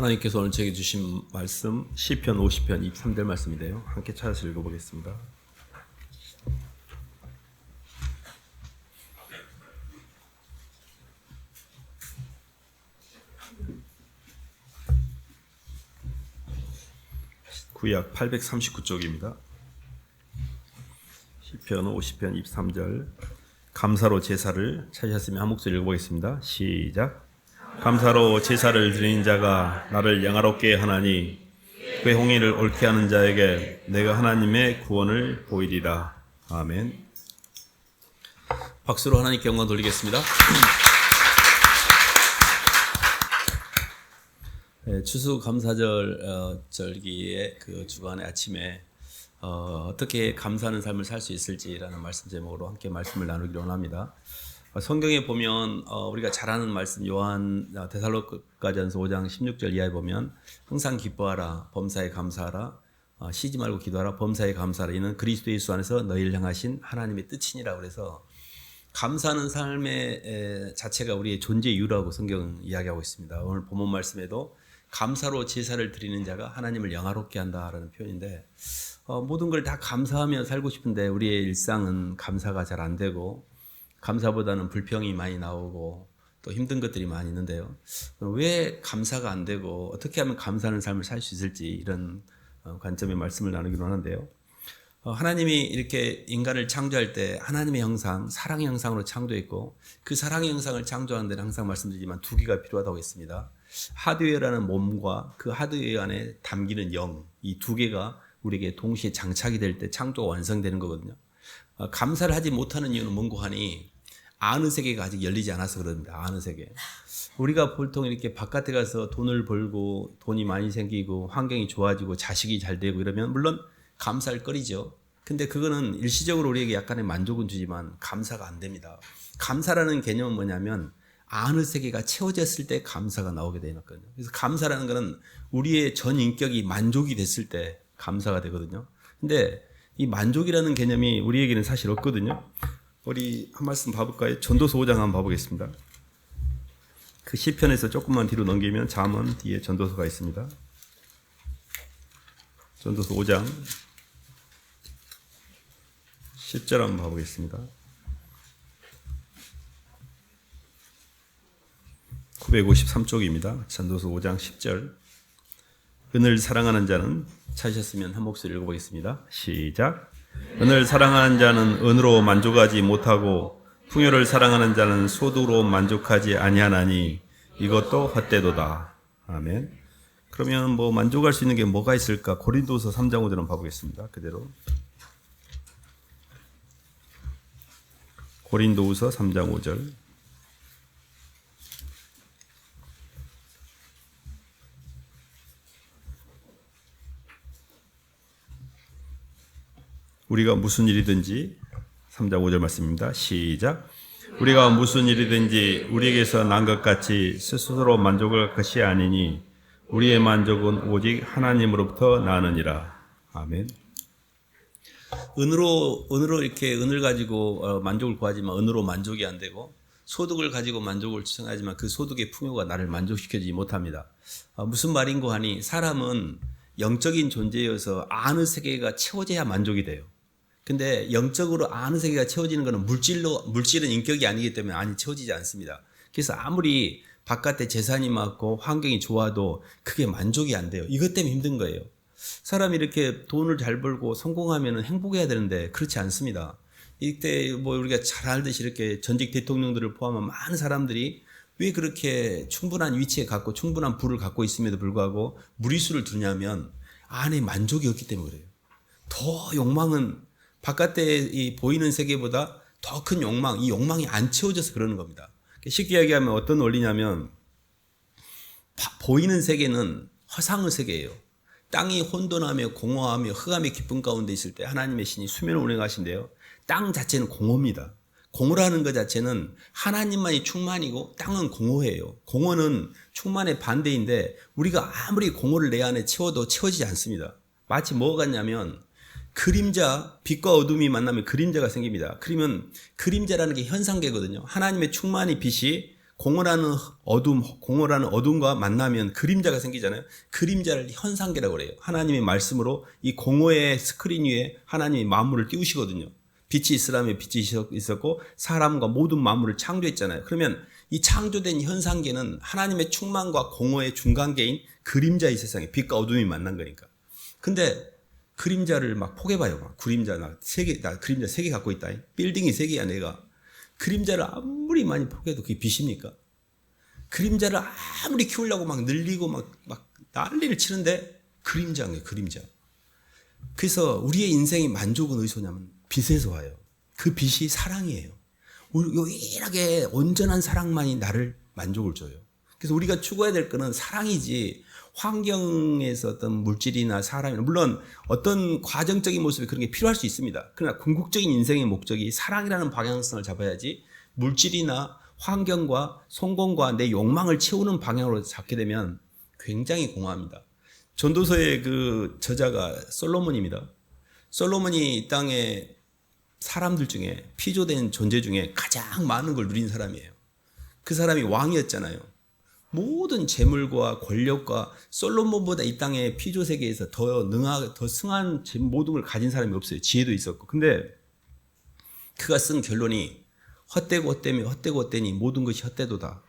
하나님께서 오늘 제게 주신 말씀 시편 50편 23절 말씀인데요. 함께 찾아서 읽어보겠습니다. 구약 839쪽입니다. 시편 50편 23절 감사로 제사를 찾으셨으면 한 목소리 읽어보겠습니다. 시작. 감사로 제사를 드리는 자가 나를 영화롭게 하나니 그 홍의를 옳게 하는 자에게 내가 하나님의 구원을 보이리라. 아멘. 박수로 하나님께 영광 돌리겠습니다. 네, 추수 감사절 어, 절기의 그 주간의 아침에 어, 떻게 감사하는 삶을 살 수 있을지라는 말씀 제목으로 함께 말씀을 나누기로 합니다. 어, 성경에 보면 어, 우리가 잘 아는 말씀 요한 어, 데살로가전서 5장 16절 이하에 보면 항상 기뻐하라 범사에 감사하라 어, 쉬지 말고 기도하라 범사에 감사하라 이는 그리스도 예수 안에서 너희를 향하신 하나님의 뜻이니라 그래서 감사하는 삶의 에, 자체가 우리의 존재 이유라고 성경은 이야기하고 있습니다. 오늘 본문 말씀에도 감사로 제사를 드리는 자가 하나님을 영화롭게 한다라는 표현인데 어, 모든 걸 다 감사하며 살고 싶은데 우리의 일상은 감사가 잘 안 되고 감사보다는 불평이 많이 나오고 또 힘든 것들이 많이 있는데요. 왜 감사가 안 되고 어떻게 하면 감사하는 삶을 살 수 있을지 이런 어, 관점의 말씀을 나누기로 하는데요. 어, 하나님이 이렇게 인간을 창조할 때 하나님의 형상, 사랑의 형상으로 창조했고 그 사랑의 형상을 창조하는 데는 항상 말씀드리지만 두 개가 필요하다고 했습니다. 하드웨어라는 몸과 그 하드웨어 안에 담기는 영, 이 두 개가 우리에게 동시에 장착이 될 때 창조가 완성되는 거거든요. 어, 감사를 하지 못하는 이유는 뭔고 하니 아는 세계가 아직 열리지 않아서 그럽니다. 아는 세계. 우리가 보통 이렇게 바깥에 가서 돈을 벌고 돈이 많이 생기고 환경이 좋아지고 자식이 잘 되고 이러면 물론 감사할 거리죠. 근데 그거는 일시적으로 우리에게 약간의 만족은 주지만 감사가 안 됩니다. 감사라는 개념은 뭐냐면 아는 세계가 채워졌을 때 감사가 나오게 되거든요. 그래서 감사라는 것은 우리의 전 인격이 만족이 됐을 때 감사가 되거든요. 근데 이 만족이라는 개념이 우리에게는 사실 없거든요. 우리 한 말씀 봐볼까요? 전도서 5장 한번 봐보겠습니다. 그 시편에서 조금만 뒤로 넘기면 잠언 뒤에 전도서가 있습니다. 전도서 5장 10절 한번 봐보겠습니다. 953쪽입니다. 전도서 5장 10절. 은을 사랑하는 자는 찾으셨으면 한 목소리 읽어보겠습니다. 시작. 은을 사랑하는 자는 은으로 만족하지 못하고 풍요를 사랑하는 자는 소득으로 만족하지 아니하나니 이것도 헛되도다. 아멘. 그러면 뭐 만족할 수 있는 게 뭐가 있을까? 고린도서 3장 5절 한번 봐보겠습니다. 그대로. 고린도후서 3장 5절. 우리가 무슨 일이든지 3장 5절 말씀입니다. 시작. 우리가 무슨 일이든지 우리에게서 난 것 같이 스스로 만족할 것이 아니니 우리의 만족은 오직 하나님으로부터 나느니라. 아멘. 은으로 은으로 이렇게 은을 가지고 어, 만족을 구하지만 은으로 만족이 안 되고 소득을 가지고 만족을 추정하지만 그 소득의 풍요가 나를 만족시키지 못합니다. 어, 무슨 말인고 하니 사람은 영적인 존재여서 아는 세계가 채워져야 만족이 돼요. 근데 영적으로 아는 세계가 채워지는 것은 물질로 물질은 인격이 아니기 때문에 안이 채워지지 않습니다. 그래서 아무리 바깥에 재산이 많고 환경이 좋아도 그게 만족이 안 돼요. 이것 때문에 힘든 거예요. 사람이 이렇게 돈을 잘 벌고 성공하면 행복해야 되는데 그렇지 않습니다. 이때 뭐 우리가 잘 알듯이 이렇게 전직 대통령들을 포함한 많은 사람들이 왜 그렇게 충분한 위치에 갖고 충분한 부를 갖고 있음에도 불구하고 무리수를 두냐면 안에 만족이 없기 때문에 그래요. 더 욕망은 바깥에 이 보이는 세계보다 더 큰 욕망, 이 욕망이 안 채워져서 그러는 겁니다. 쉽게 이야기하면 어떤 원리냐면 보이는 세계는 허상의 세계예요. 땅이 혼돈하며 공허하며 흑암의 깊은 가운데 있을 때 하나님의 신이 수면을 운행하신대요. 땅 자체는 공허입니다. 공허라는 것 자체는 하나님만이 충만이고 땅은 공허해요. 공허는 충만의 반대인데 우리가 아무리 공허를 내 안에 채워도 채워지지 않습니다. 마치 뭐가 같냐면 그림자, 빛과 어둠이 만나면 그림자가 생깁니다. 그러면 그림자라는 게 현상계거든요. 하나님의 충만이 빛이 공허라는 어둠, 공허라는 어둠과 만나면 그림자가 생기잖아요. 그림자를 현상계라고 그래요. 하나님의 말씀으로 이 공허의 스크린 위에 하나님의 만물을 띄우시거든요. 빛이 있으라면 빛이 있었고 사람과 모든 만물을 창조했잖아요. 그러면 이 창조된 현상계는 하나님의 충만과 공허의 중간계인 그림자의 세상에 빛과 어둠이 만난 거니까. 근데 그림자를 막 포개봐요. 막 그림자 나세 개, 나 그림자 세 개 갖고 있다. 빌딩이 세 개야 내가. 그림자를 아무리 많이 포개도 그게 빛입니까? 그림자를 아무리 키우려고 막 늘리고 막, 막 난리를 치는데 그림자인 그림자. 그래서 우리의 인생의 만족은 어디서 냐면 빛에서 와요. 그 빛이 사랑이에요. 유일하게 온전한 사랑만이 나를 만족을 줘요. 그래서 우리가 추구해야 될 거는 사랑이지 환경에서 어떤 물질이나 사람이나 물론 어떤 과정적인 모습에 그런 게 필요할 수 있습니다. 그러나 궁극적인 인생의 목적이 사랑이라는 방향성을 잡아야지 물질이나 환경과 성공과 내 욕망을 채우는 방향으로 잡게 되면 굉장히 공허합니다. 전도서의 그 저자가 솔로몬입니다. 솔로몬이 이 땅에 사람들 중에 피조된 존재 중에 가장 많은 걸 누린 사람이에요. 그 사람이 왕이었잖아요. 모든 재물과 권력과 솔로몬보다 이 땅의 피조 세계에서 더 능하, 더 승한 모든 걸 가진 사람이 없어요. 지혜도 있었고. 근데 그가 쓴 결론이 헛되고 헛되며 헛되고 헛되니 모든 것이 헛되도다.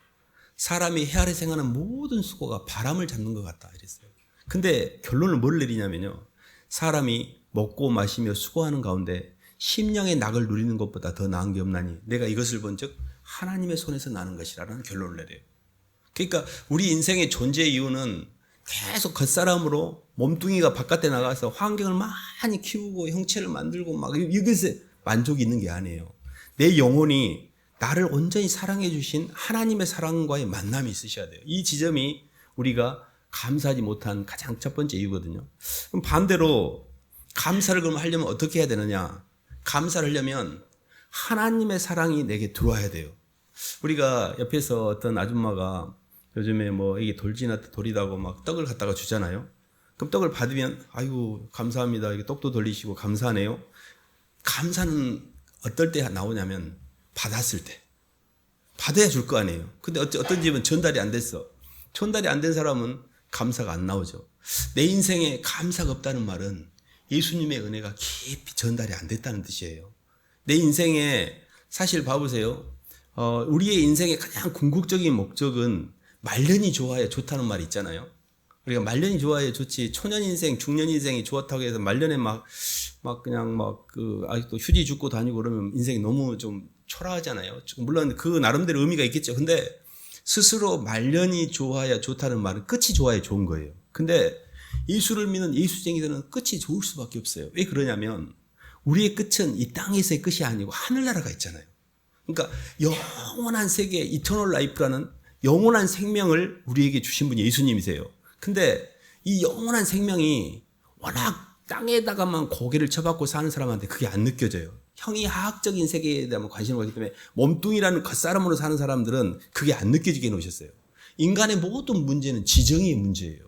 사람이 헤아려 생하는 모든 수고가 바람을 잡는 것 같다. 이랬어요. 근데 결론을 뭘 내리냐면요. 사람이 먹고 마시며 수고하는 가운데 심령의 낙을 누리는 것보다 더 나은 게 없나니 내가 이것을 본즉 하나님의 손에서 나는 것이라는 결론을 내려요. 그러니까 우리 인생의 존재 이유는 계속 겉사람으로 몸뚱이가 바깥에 나가서 환경을 많이 키우고 형체를 만들고 막 이것에 만족이 있는 게 아니에요. 내 영혼이 나를 온전히 사랑해 주신 하나님의 사랑과의 만남이 있으셔야 돼요. 이 지점이 우리가 감사하지 못한 가장 첫 번째 이유거든요. 그럼 반대로 감사를 그럼 하려면 어떻게 해야 되느냐? 감사를 하려면 하나님의 사랑이 내게 들어와야 돼요. 우리가 옆에서 어떤 아줌마가 요즘에 뭐 이게 돌지나 돌이다고 막 떡을 갖다가 주잖아요. 그럼 떡을 받으면 아이고 감사합니다. 이게 떡도 돌리시고 감사하네요. 감사는 어떨 때 나오냐면 받았을 때. 받아야 줄 거 아니에요. 근데 어떤 집은 전달이 안 됐어. 전달이 안 된 사람은 감사가 안 나오죠. 내 인생에 감사가 없다는 말은 예수님의 은혜가 깊이 전달이 안 됐다는 뜻이에요. 내 인생에 사실 봐보세요. 어, 우리의 인생의 가장 궁극적인 목적은 말년이 좋아야 좋다는 말 있잖아요. 우리가 말년이 좋아야 좋지 초년 인생, 중년 인생이 좋았다고 해서 말년에 막, 막 그냥 막 그 아직도 휴지 죽고 다니고 그러면 인생이 너무 좀 초라하잖아요. 물론 그 나름대로 의미가 있겠죠. 근데 스스로 말년이 좋아야 좋다는 말은 끝이 좋아야 좋은 거예요. 근데 예수를 믿는 예수쟁이들은 끝이 좋을 수밖에 없어요. 왜 그러냐면 우리의 끝은 이 땅에서의 끝이 아니고 하늘나라가 있잖아요. 그러니까 영원한 세계 이터널 라이프라는 영원한 생명을 우리에게 주신 분이 예수님이세요. 근데 이 영원한 생명이 워낙 땅에다가만 고개를 쳐박고 사는 사람한테 그게 안 느껴져요. 형이 하학적인 세계에 대한 관심을 가기 때문에 몸뚱이라는 겉사람으로 사는 사람들은 그게 안 느껴지게 놓으셨어요. 인간의 모든 문제는 지정의 문제예요.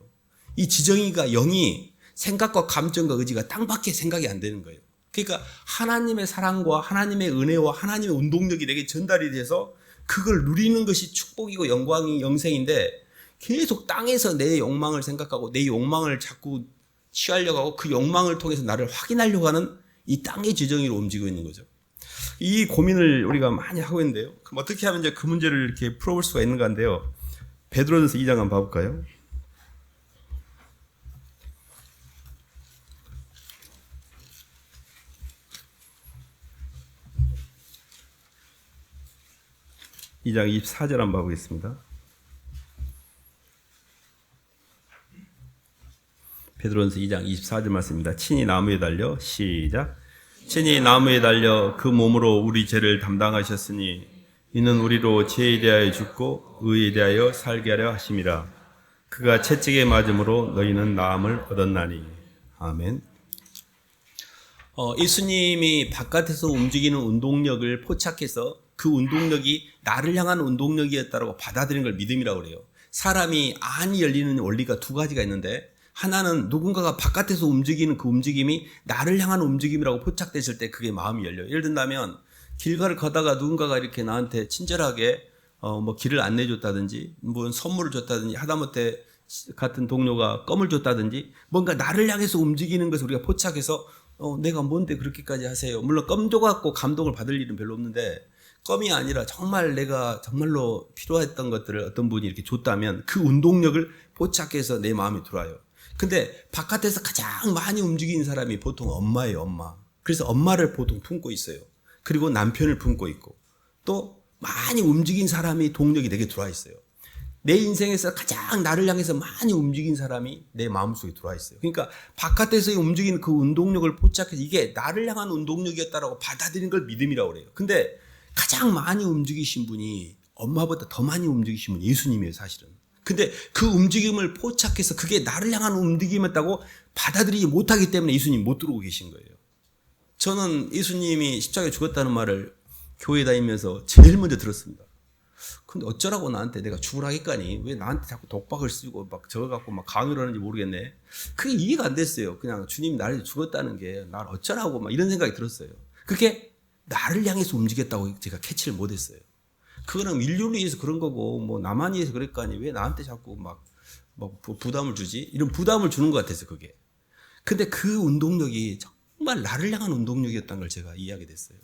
이 지정이가 영이 생각과 감정과 의지가 땅밖에 생각이 안 되는 거예요. 그러니까 하나님의 사랑과 하나님의 은혜와 하나님의 운동력이 내게 전달이 돼서 그걸 누리는 것이 축복이고 영광이 영생인데 계속 땅에서 내 욕망을 생각하고 내 욕망을 자꾸 취하려고 하고 그 욕망을 통해서 나를 확인하려고 하는 이 땅의 지정이로 움직이고 있는 거죠. 이 고민을 우리가 많이 하고 있는데요. 그럼 어떻게 하면 이제 그 문제를 이렇게 풀어볼 수가 있는가인데요. 베드로전서 2장 한번 봐볼까요? 2장 24절 한번 봐보겠습니다. 베드로전서 2장 24절 말씀입니다. 친히 나무에 달려 시작. 친히 나무에 달려 그 몸으로 우리 죄를 담당하셨으니 이는 우리로 죄에 대하여 죽고 의에 대하여 살게 하려 하심이라. 그가 채찍에 맞음으로 너희는 나음을 얻었나니. 아멘. 어, 예수님이 바깥에서 움직이는 운동력을 포착해서 그 운동력이 나를 향한 운동력이었다고 받아들이는 걸 믿음이라고 그래요. 사람이 안이 열리는 원리가 두 가지가 있는데 하나는 누군가가 바깥에서 움직이는 그 움직임이 나를 향한 움직임이라고 포착됐을 때 그게 마음이 열려요. 예를 든다면 길가를 걷다가 누군가가 이렇게 나한테 친절하게 어, 뭐 길을 안내 줬다든지, 뭐 선물을 줬다든지, 하다못해 같은 동료가 껌을 줬다든지, 뭔가 나를 향해서 움직이는 것을 우리가 포착해서, 어, 내가 뭔데 그렇게까지 하세요. 물론 껌 줘갖고 감동을 받을 일은 별로 없는데, 껌이 아니라 정말 내가 정말로 필요했던 것들을 어떤 분이 이렇게 줬다면 그 운동력을 포착해서 내 마음에 들어와요. 근데 바깥에서 가장 많이 움직이는 사람이 보통 엄마예요, 엄마. 그래서 엄마를 보통 품고 있어요. 그리고 남편을 품고 있고 또 많이 움직인 사람이 동력이 내게 들어와 있어요. 내 인생에서 가장 나를 향해서 많이 움직인 사람이 내 마음속에 들어와 있어요. 그러니까 바깥에서 움직이는 그 운동력을 포착해서 이게 나를 향한 운동력이었다라고 받아들이는 걸 믿음이라고 그래요. 근데 가장 많이 움직이신 분이 엄마보다 더 많이 움직이신 분이 예수님이에요, 사실은. 근데 그 움직임을 포착해서 그게 나를 향한 움직임이었다고 받아들이지 못하기 때문에 예수님 못 들어오고 계신 거예요. 저는 예수님이 십자가에 죽었다는 말을 교회 다니면서 제일 먼저 들었습니다. 근데 어쩌라고 나한테 내가 죽으라겠까니 왜 나한테 자꾸 독박을 쓰고 막 저거 갖고 막 강요를 하는지 모르겠네. 그게 이해가 안 됐어요. 그냥 주님이 나를 죽었다는 게 날 어쩌라고 막 이런 생각이 들었어요. 그게 나를 향해서 움직였다고 제가 캐치를 못했어요. 그거는 인류를 위해서 그런 거고 뭐 나만 위해서 그럴 거 아니 왜 나한테 자꾸 막, 막 부담을 주지? 이런 부담을 주는 것 같아서 그게. 근데 그 운동력이 정말 나를 향한 운동력이었다는 걸 제가 이해하게 됐어요.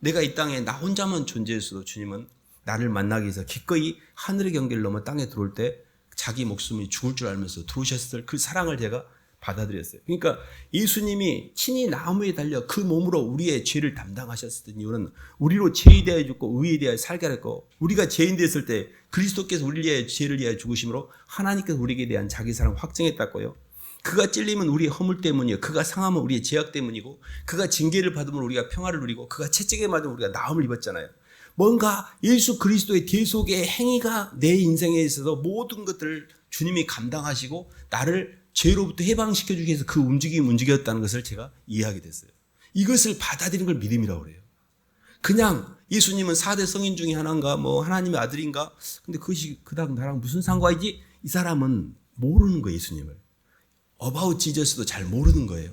내가 이 땅에 나 혼자만 존재했어도 주님은 나를 만나기 위해서 기꺼이 하늘의 경계를 넘어 땅에 들어올 때 자기 목숨이 죽을 줄 알면서 들어오셨을 그 사랑을 제가 받아들였어요. 그러니까 예수님이 친히 나무에 달려 그 몸으로 우리의 죄를 담당하셨던 이유는 우리로 죄에 대하여 죽고 의에 대하여 살게 했고 우리가 죄인 됐을 때 그리스도께서 위하여 죄를 위하여 죽으심으로 하나님께서 우리에게 대한 자기 사랑 확증했다고요. 그가 찔림은 우리의 허물 때문이요. 그가 상함은 우리의 죄악 때문이고 그가 징계를 받으면 우리가 평화를 누리고 그가 채찍에 맞으면 우리가 나음을 입었잖아요. 뭔가 예수 그리스도의 대속의 행위가 내 인생에 있어서 모든 것들을 주님이 감당하시고 나를 죄로부터 해방시켜 주기 위해서 그 움직임이 움직였다는 것을 제가 이해하게 됐어요. 이것을 받아들이는 걸 믿음이라고 그래요. 그냥 예수님은 4대 성인 중에 하나인가 뭐 하나님의 아들인가 근데 그것이 그닥 나랑 무슨 상관이지? 이 사람은 모르는 거예요, 예수님을. 어바웃 지저스도 잘 모르는 거예요.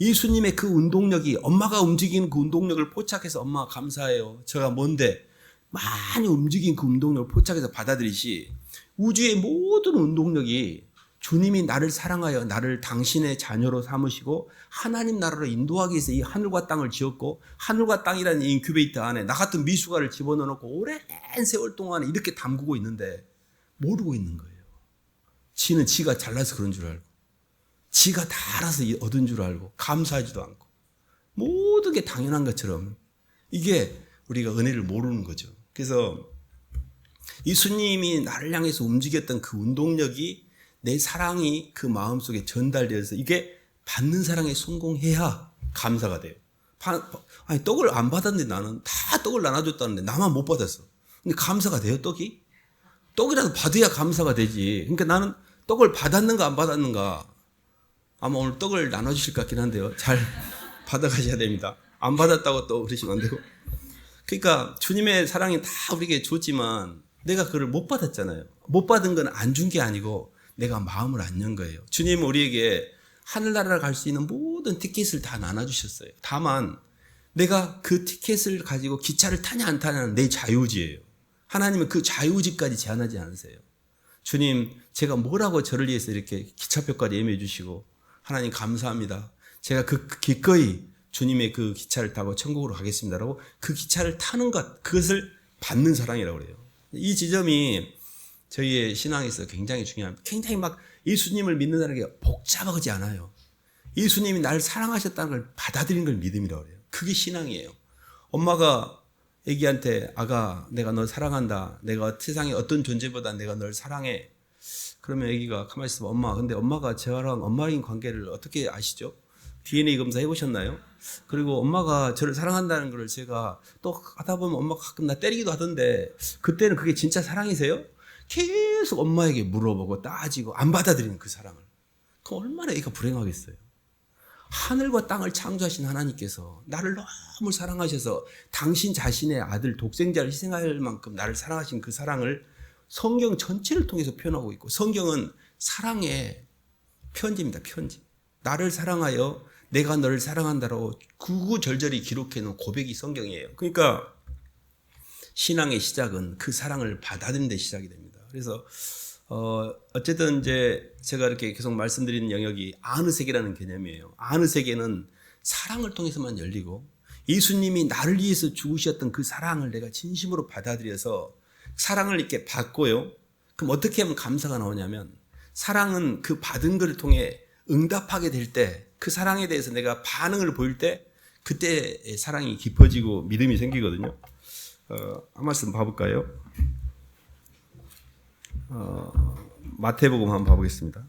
예수님의 그 운동력이 엄마가 움직이는 그 운동력을 포착해서 엄마 감사해요. 제가 뭔데 많이 움직인 그 운동력을 포착해서 받아들이시 우주의 모든 운동력이 주님이 나를 사랑하여 나를 당신의 자녀로 삼으시고 하나님 나라로 인도하기 위해서 이 하늘과 땅을 지었고 하늘과 땅이라는 인큐베이터 안에 나 같은 미숙아를 집어넣어놓고 오랜 세월 동안 이렇게 담그고 있는데 모르고 있는 거예요. 지는 지가 잘나서 그런 줄 알고 지가 다 알아서 얻은 줄 알고 감사하지도 않고 모든 게 당연한 것처럼 이게 우리가 은혜를 모르는 거죠. 그래서 예수님이 나를 향해서 움직였던 그 운동력이 내 사랑이 그 마음 속에 전달되어서 이게 받는 사랑에 성공해야 감사가 돼요. 아니 떡을 안 받았는데 나는 다 떡을 나눠줬다는데 나만 못 받았어. 근데 감사가 돼요 떡이? 떡이라도 받아야 감사가 되지. 그러니까 나는 떡을 받았는가 안 받았는가 아마 오늘 떡을 나눠주실 것 같긴 한데요. 잘 받아가셔야 됩니다. 안 받았다고 또 그러시면 안 되고. 그러니까 주님의 사랑이 다 우리에게 줬지만 내가 그걸 못 받았잖아요. 못 받은 건 안 준 게 아니고 내가 마음을 안 연 거예요. 주님은 우리에게 하늘나라를 갈수 있는 모든 티켓을 다 나눠주셨어요. 다만 내가 그 티켓을 가지고 기차를 타냐 안 타냐는 내 자유지예요. 하나님은 그 자유지까지 제한하지 않으세요. 주님, 제가 뭐라고 저를 위해서 이렇게 기차표까지 예매해 주시고 하나님 감사합니다. 제가 그 기꺼이 주님의 그 기차를 타고 천국으로 가겠습니다라고 그 기차를 타는 것, 그것을 받는 사랑이라고 그래요. 이 지점이 저희의 신앙에서 굉장히 중요합니다. 굉장히 막 예수님을 믿는다는 게 복잡하지 않아요. 예수님이 나를 사랑하셨다는 걸 받아들이는 걸 믿음이라고 그래요. 그게 신앙이에요. 엄마가 애기한테 아가 내가 널 사랑한다. 내가 세상에 어떤 존재보다 내가 널 사랑해. 그러면 애기가 가만히 있으면 엄마 근데 엄마가 저랑 엄마인 관계를 어떻게 아시죠? DNA 검사 해보셨나요? 그리고 엄마가 저를 사랑한다는 걸 제가 또 하다 보면 엄마가 가끔 나 때리기도 하던데 그때는 그게 진짜 사랑이세요? 계속 엄마에게 물어보고 따지고 안 받아들이는 그 사랑을. 그 얼마나 애가 불행하겠어요. 하늘과 땅을 창조하신 하나님께서 나를 너무 사랑하셔서 당신 자신의 아들 독생자를 희생할 만큼 나를 사랑하신 그 사랑을 성경 전체를 통해서 표현하고 있고 성경은 사랑의 편지입니다. 편지. 나를 사랑하여 내가 너를 사랑한다라고 구구절절히 기록해 놓은 고백이 성경이에요. 그러니까 신앙의 시작은 그 사랑을 받아들이는 데 시작이 됩니다. 그래서 어 어쨌든 이제 제가 이렇게 계속 말씀드리는 영역이 아느 세계라는 개념이에요. 아느 세계는 사랑을 통해서만 열리고 예수님이 나를 위해서 죽으셨던 그 사랑을 내가 진심으로 받아들여서 사랑을 이렇게 받고요. 그럼 어떻게 하면 감사가 나오냐면 사랑은 그 받은 것을 통해 응답하게 될 때 그 사랑에 대해서 내가 반응을 보일 때 그때 사랑이 깊어지고 믿음이 생기거든요. 어, 한 말씀 봐볼까요? 어, 마태복음 한번 봐보겠습니다.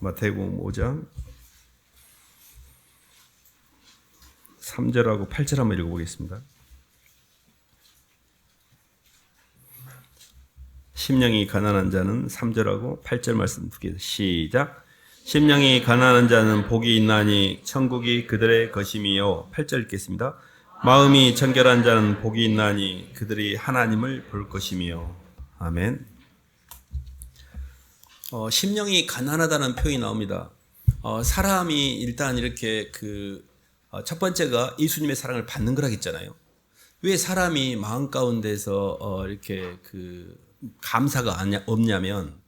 마태복음 5장 3절하고 8절 한번 읽어보겠습니다. 심령이 가난한 자는 3절하고 8절 말씀 두개 시작. 심령이 가난한 자는 복이 있나니 천국이 그들의 것임이요. 8절 읽겠습니다. 마음이 청결한 자는 복이 있나니 그들이 하나님을 볼 것임이요. 아멘. 어, 심령이 가난하다는 표현이 나옵니다. 어, 사람이 일단 이렇게 그, 어, 첫 번째가 예수님의 사랑을 받는 거라겠잖아요. 왜 사람이 마음 가운데서 어, 이렇게 그 감사가 없냐면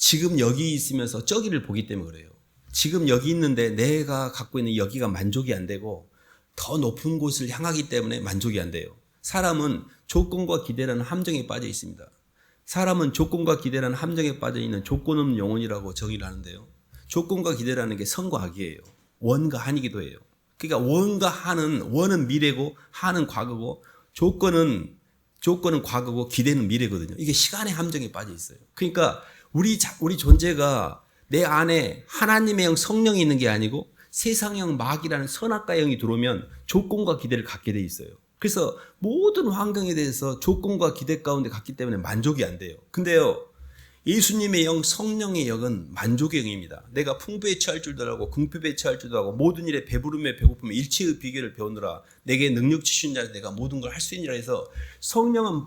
지금 여기 있으면서 저기를 보기 때문에 그래요. 지금 여기 있는데 내가 갖고 있는 여기가 만족이 안 되고 더 높은 곳을 향하기 때문에 만족이 안 돼요. 사람은 조건과 기대라는 함정에 빠져 있습니다. 사람은 조건과 기대라는 함정에 빠져 있는 조건 없는 영혼이라고 정의를 하는데요. 조건과 기대라는 게 선과 악이에요. 원과 한이기도 해요. 그러니까 원과 한은 원은 미래고 한은 과거고 조건은 조건은 과거고 기대는 미래거든요. 이게 시간의 함정에 빠져 있어요. 그러니까 우리 우리 존재가 내 안에 하나님의 영 성령이 있는 게 아니고 세상형 마귀라는 선악과 영이 들어오면 조건과 기대를 갖게 돼 있어요. 그래서 모든 환경에 대해서 조건과 기대 가운데 갔기 때문에 만족이 안 돼요. 근데요, 예수님의 영, 성령의 영은 만족의 영입니다. 내가 풍부에 처할 줄도 알고 궁핍에 처할 줄도 알고 모든 일에 배부름에 배고픔에 일체의 비결을 배우느라 내게 능력 주신 자를 내가 모든 걸 할 수 있느라 해서 성령은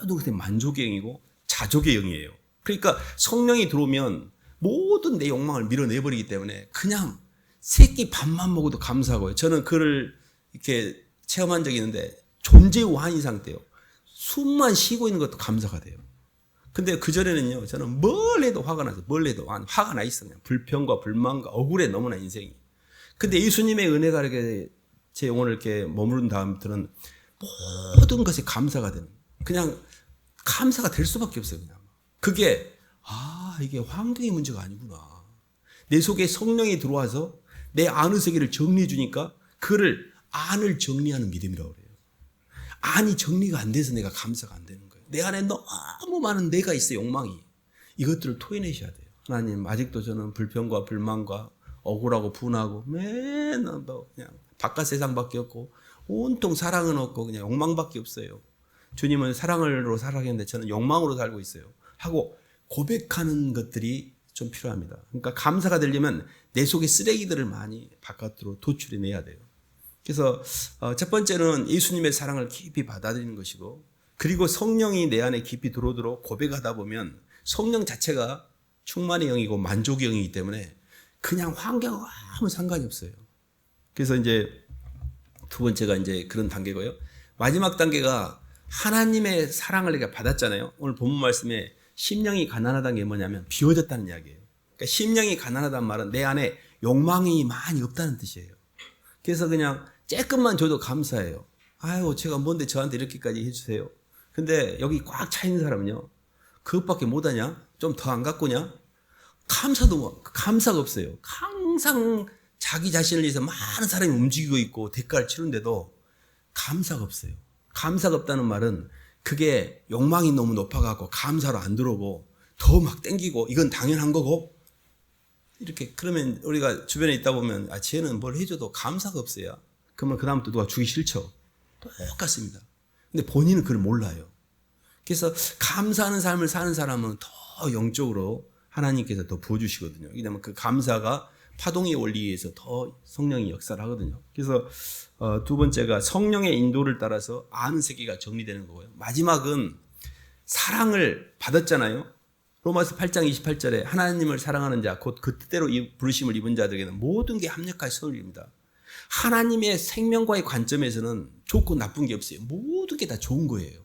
모든 것에 만족의 영이고 자족의 영이에요. 그러니까 성령이 들어오면 모든 내 욕망을 밀어내버리기 때문에 그냥 새끼 밥만 먹어도 감사하고요. 저는 그를 이렇게 체험한 적이 있는데 존재의 완이 상태요. 숨만 쉬고 있는 것도 감사가 돼요. 근데 그전에는요, 저는 뭘 해도 화가 나서, 뭘 해도 화가 나 있어. 그냥 불평과 불만과 억울해, 너무나 인생이. 근데 예수님의 은혜가 이렇게 제 영혼을 이렇게 머무른 다음부터는 모든 것에 감사가 되는. 그냥 감사가 될 수밖에 없어요, 그냥. 그게, 아, 이게 환경의 문제가 아니구나. 내 속에 성령이 들어와서 내 안의 세계를 정리해 주니까 그를 안을 정리하는 믿음이라고 그래요. 안이 정리가 안 돼서 내가 감사가 안 되는 거예요. 내 안에 너무 많은 내가 있어 욕망이. 이것들을 토해내셔야 돼요. 하나님 아직도 저는 불평과 불만과 억울하고 분하고 맨날 뭐 그냥 바깥 세상밖에 없고 온통 사랑은 없고 그냥 욕망밖에 없어요. 주님은 사랑으로 살아가는데 저는 욕망으로 살고 있어요. 하고 고백하는 것들이 좀 필요합니다. 그러니까 감사가 되려면 내 속에 쓰레기들을 많이 바깥으로 도출해 내야 돼요. 그래서 어, 첫 번째는 예수님의 사랑을 깊이 받아들이는 것이고 그리고 성령이 내 안에 깊이 들어오도록 고백하다 보면 성령 자체가 충만의 영이고 만족의 영이기 때문에 그냥 환경과 아무 상관이 없어요. 그래서 이제 두 번째가 이제 그런 단계고요. 마지막 단계가 하나님의 사랑을 내가 받았잖아요. 오늘 본문 말씀에 심령이 가난하다는 게 뭐냐면 비워졌다는 이야기예요. 그러니까 심령이 가난하다는 말은 내 안에 욕망이 많이 없다는 뜻이에요. 그래서 그냥 조금만 줘도 감사해요. 아유, 제가 뭔데 저한테 이렇게까지 해주세요. 근데 여기 꽉 차 있는 사람은요, 그것밖에 못하냐? 좀 더 안 갖고냐? 감사도, 뭐, 감사가 없어요. 항상 자기 자신을 위해서 많은 사람이 움직이고 있고 대가를 치는데도 감사가 없어요. 감사가 없다는 말은 그게 욕망이 너무 높아갖고 감사로 안 들어오고 더 막 땡기고 이건 당연한 거고 이렇게 그러면 우리가 주변에 있다 보면 아 쟤는 뭘 해줘도 감사가 없어요. 그러면 그 다음부터 누가 주기 싫죠. 똑같습니다. 근데 본인은 그걸 몰라요. 그래서 감사하는 삶을 사는 사람은 더 영적으로 하나님께서 더 부어주시거든요. 왜냐하면 그 감사가 파동의 원리에서 더 성령이 역사를 하거든요. 그래서 어, 두 번째가 성령의 인도를 따라서 아는 세계가 정리되는 거고요. 마지막은 사랑을 받았잖아요. 로마서 8장 28절에 하나님을 사랑하는 자, 곧그 뜻대로 이 부르심을 입은 자들에게는 모든 게 선을 이룹니다. 하나님의 생명과의 관점에서는 좋고 나쁜 게 없어요. 모든 게 다 좋은 거예요.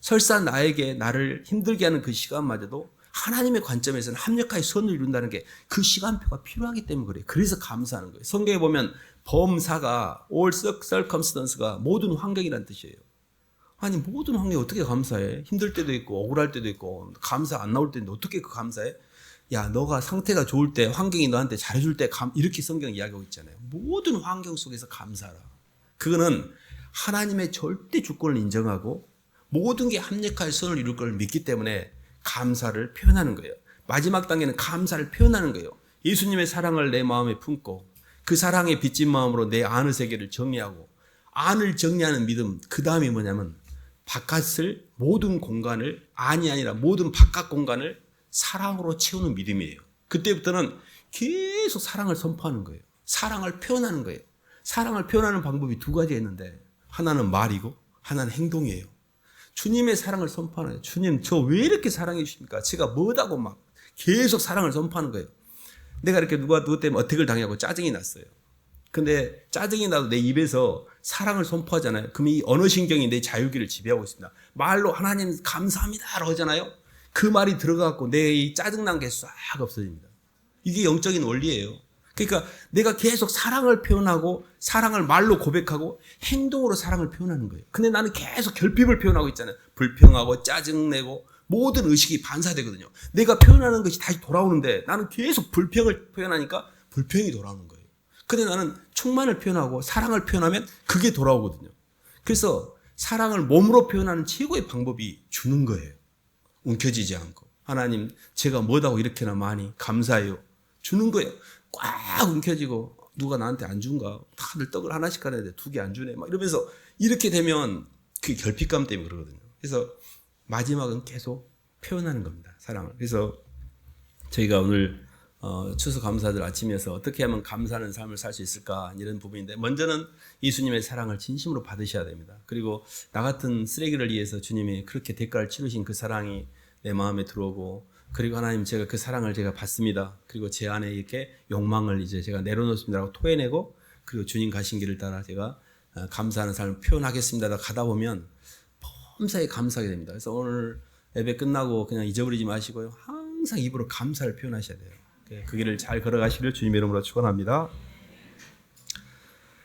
설사 나에게 나를 힘들게 하는 그 시간마저도 하나님의 관점에서는 합력하여 선을 이룬다는 게 그 시간표가 필요하기 때문에 그래요. 그래서 감사하는 거예요. 성경에 보면 범사가 all circumstance가 모든 환경이라는 뜻이에요. 아니 모든 환경에 어떻게 감사해? 힘들 때도 있고 억울할 때도 있고 감사 안 나올 때인데 어떻게 그 감사해? 야 너가 상태가 좋을 때 환경이 너한테 잘해줄 때 감, 이렇게 성경 이야기하고 있잖아요. 모든 환경 속에서 감사라. 그거는 하나님의 절대 주권을 인정하고 모든 게 합력할 선을 이룰 걸 믿기 때문에 감사를 표현하는 거예요. 마지막 단계는 감사를 표현하는 거예요. 예수님의 사랑을 내 마음에 품고 그 사랑에 빚진 마음으로 내 안의 세계를 정리하고 안을 정리하는 믿음 그 다음이 뭐냐면 바깥을 모든 공간을 안이 아니라 모든 바깥 공간을 사랑으로 채우는 믿음이에요. 그때부터는 계속 사랑을 선포하는 거예요. 사랑을 표현하는 거예요. 사랑을 표현하는 방법이 두 가지 있는데 하나는 말이고 하나는 행동이에요. 주님의 사랑을 선포하는 거예요. 주님 저 왜 이렇게 사랑해 주십니까? 제가 뭐다고 막 계속 사랑을 선포하는 거예요. 내가 이렇게 누가 누구 때문에 어택을 당하고 짜증이 났어요. 근데 짜증이 나도 내 입에서 사랑을 선포하잖아요. 그럼 이 언어신경이 내 자유기를 지배하고 있습니다. 말로 하나님 감사합니다 라고 하잖아요. 그 말이 들어가고 내 이 짜증난 게 싹 없어집니다. 이게 영적인 원리예요. 그러니까 내가 계속 사랑을 표현하고 사랑을 말로 고백하고 행동으로 사랑을 표현하는 거예요. 근데 나는 계속 결핍을 표현하고 있잖아요. 불평하고 짜증내고 모든 의식이 반사되거든요. 내가 표현하는 것이 다시 돌아오는데 나는 계속 불평을 표현하니까 불평이 돌아오는 거예요. 근데 나는 충만을 표현하고 사랑을 표현하면 그게 돌아오거든요. 그래서 사랑을 몸으로 표현하는 최고의 방법이 주는 거예요. 움켜쥐지 않고. 하나님, 제가 뭐다고 이렇게나 많이 감사해요. 주는 거예요. 꽉 움켜쥐고 누가 나한테 안 준가? 다들 떡을 하나씩 가는데 두 개 안 주네. 막 이러면서 이렇게 되면 그 결핍감 때문에 그러거든요. 그래서 마지막은 계속 표현하는 겁니다. 사랑을. 그래서 저희가 오늘 어, 추수 감사들 아침에서 어떻게 하면 감사하는 삶을 살 수 있을까 이런 부분인데 먼저는 예수님의 사랑을 진심으로 받으셔야 됩니다. 그리고 나 같은 쓰레기를 위해서 주님이 그렇게 대가를 치르신 그 사랑이 내 마음에 들어오고 그리고 하나님 제가 그 사랑을 제가 받습니다. 그리고 제 안에 이렇게 욕망을 이제 제가 내려놓습니다라고 토해내고 그리고 주님 가신 길을 따라 제가 어, 감사하는 삶을 표현하겠습니다. 가다 보면 범사에 감사하게 됩니다. 그래서 오늘 예배 끝나고 그냥 잊어버리지 마시고요. 항상 입으로 감사를 표현하셔야 돼요. 그 길을 잘 걸어가시길 주님 이름으로 축원합니다.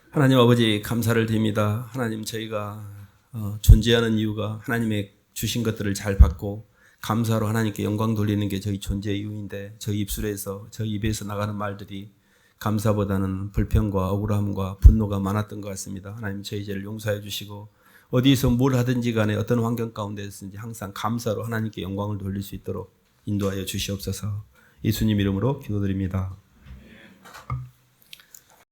하나님 아버지 감사를 드립니다. 하나님 저희가 어, 존재하는 이유가 하나님의 주신 것들을 잘 받고 감사로 하나님께 영광 돌리는 게 저희 존재의 이유인데 저희 입술에서 저희 입에서 나가는 말들이 감사보다는 불평과 억울함과 분노가 많았던 것 같습니다. 하나님 저희 죄를 용서해 주시고 어디서 뭘 하든지 간에 어떤 환경 가운데서든지 항상 감사로 하나님께 영광을 돌릴 수 있도록 인도하여 주시옵소서. 예수님 이름으로 기도드립니다.